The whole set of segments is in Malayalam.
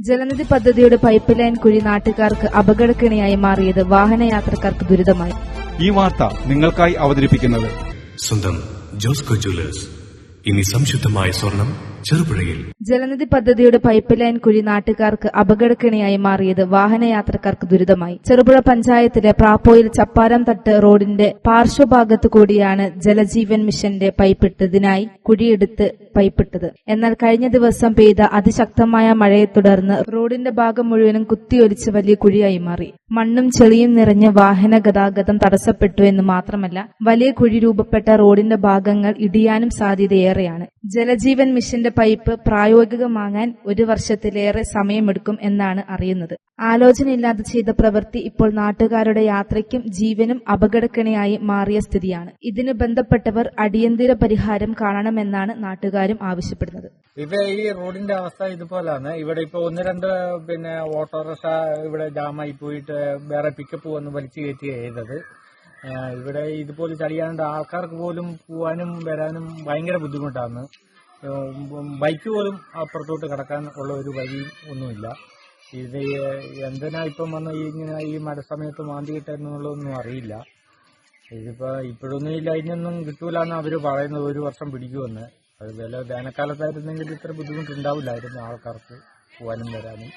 ജലനിധി പദ്ധതിയുടെ പൈപ്പ് ലൈൻ കുഴി നാട്ടുകാർക്ക് അപകടക്കിണിയായി മാറിയത് വാഹനയാത്രക്കാർക്ക് ദുരിതമായി. ഈ വാർത്ത നിങ്ങൾക്കായി അവതരിപ്പിക്കുന്നത് സ്വന്തം ജോസ്കോ ജ്വല്ലേഴ്സ്. ഇനി സംശുദ്ധമായ സ്വർണം ചെറുപുഴയിൽ. ജലനിധി പദ്ധതിയുടെ പൈപ്പ് ലൈൻ കുഴി നാട്ടുകാർക്ക് അപകടക്കിണിയായി മാറിയത് വാഹനയാത്രക്കാർക്ക് ദുരിതമായി. ചെറുപുഴ പഞ്ചായത്തിലെ പ്രാപ്പോയിൽ ചപ്പാരം തട്ട് റോഡിന്റെ പാർശ്വഭാഗത്ത് കൂടിയാണ് ജലജീവൻ മിഷന്റെ പൈപ്പിട്ടതിനായി കുഴിയെടുത്ത് പൈപ്പിട്ടത്. എന്നാൽ കഴിഞ്ഞ ദിവസം പെയ്ത അതിശക്തമായ മഴയെ തുടർന്ന് റോഡിന്റെ ഭാഗം മുഴുവനും കുത്തിയൊലിച്ച് വലിയ കുഴിയായി മാറി. മണ്ണും ചെളിയും നിറഞ്ഞ് വാഹന ഗതാഗതം തടസ്സപ്പെട്ടു എന്ന് മാത്രമല്ല വലിയ കുഴി രൂപപ്പെട്ട റോഡിന്റെ ഭാഗങ്ങൾ ഇടിയാനും സാധ്യതയേറെയാണ്. ജലജീവൻ മിഷന്റെ പൈപ്പ് പ്രായോഗികമാകാൻ ഒരു വർഷത്തിലേറെ സമയമെടുക്കും എന്നാണ് അറിയുന്നത്. ആലോചനയില്ലാതെ ചെയ്ത പ്രവൃത്തി ഇപ്പോൾ നാട്ടുകാരുടെ യാത്രയ്ക്കും ജീവനും അപകടക്കിണിയായി മാറിയ സ്ഥിതിയാണ്. ഇതിന് ബന്ധപ്പെട്ടവർ അടിയന്തര പരിഹാരം കാണണമെന്നാണ് നാട്ടുകാരും ആവശ്യപ്പെടുന്നത്. ഇത് ഈ റോഡിന്റെ അവസ്ഥ ഇതുപോലാണ്. ഇവിടെ ഇപ്പൊ ഒന്ന് രണ്ട് പിന്നെ ഓട്ടോറിക്ഷ ഇവിടെ ജാമായി പോയിട്ട് വേറെ പിക്കപ്പ് വന്ന് വലിച്ചു കയറ്റി ചെയ്തത്. ഇവിടെ ഇതുപോലെ ചടിയാണ്ട് ആൾക്കാർക്ക് പോലും പോവാനും വരാനും ഭയങ്കര ബുദ്ധിമുട്ടാണ്. ബൈക്ക് പോലും അപ്പുറത്തോട്ട് കടക്കാൻ ഉള്ള ഒരു വഴി ഒന്നുമില്ല. ഇത് എന്തിനാ ഇപ്പം വന്ന ഈ ഇങ്ങനെ ഈ മഴ സമയത്ത് മാന്തി കിട്ടുന്നുള്ളതൊന്നും അറിയില്ല. ഇതിപ്പോ ഇപ്പോഴൊന്നും ഇല്ല അതിനൊന്നും കിട്ടൂല എന്ന് അവർ പറയുന്നത്. ഒരു വർഷം പിടിക്കുമെന്ന്. അത് വില വേനൽക്കാലത്തായിരുന്നെങ്കിൽ ഇത്ര ബുദ്ധിമുട്ടുണ്ടാവില്ലായിരുന്നു ആൾക്കാർക്ക് പോകാനും വരാനും.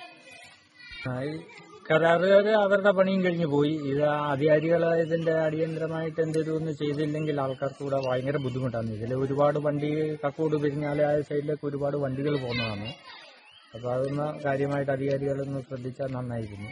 കരാറുകാര് അവരുടെ പണിയും കഴിഞ്ഞു പോയി. ഇത് അധികാരികൾ ഇതിന്റെ അടിയന്തരമായിട്ട് എന്തെങ്കിലും ഒന്ന് ചെയ്തില്ലെങ്കിൽ ആൾക്കാർക്ക് ഇവിടെ ഭയങ്കര ബുദ്ധിമുട്ടാണ്. ഇതിൽ ഒരുപാട് വണ്ടി കക്കോട് പെരിഞ്ഞാലെ ആ സൈഡിലേക്ക് ഒരുപാട് വണ്ടികൾ പോകുന്നതാണ്. അപ്പൊ അതൊന്ന് കാര്യമായിട്ട് അധികാരികളൊന്ന് ശ്രദ്ധിച്ചാൽ നന്നായിരുന്നു.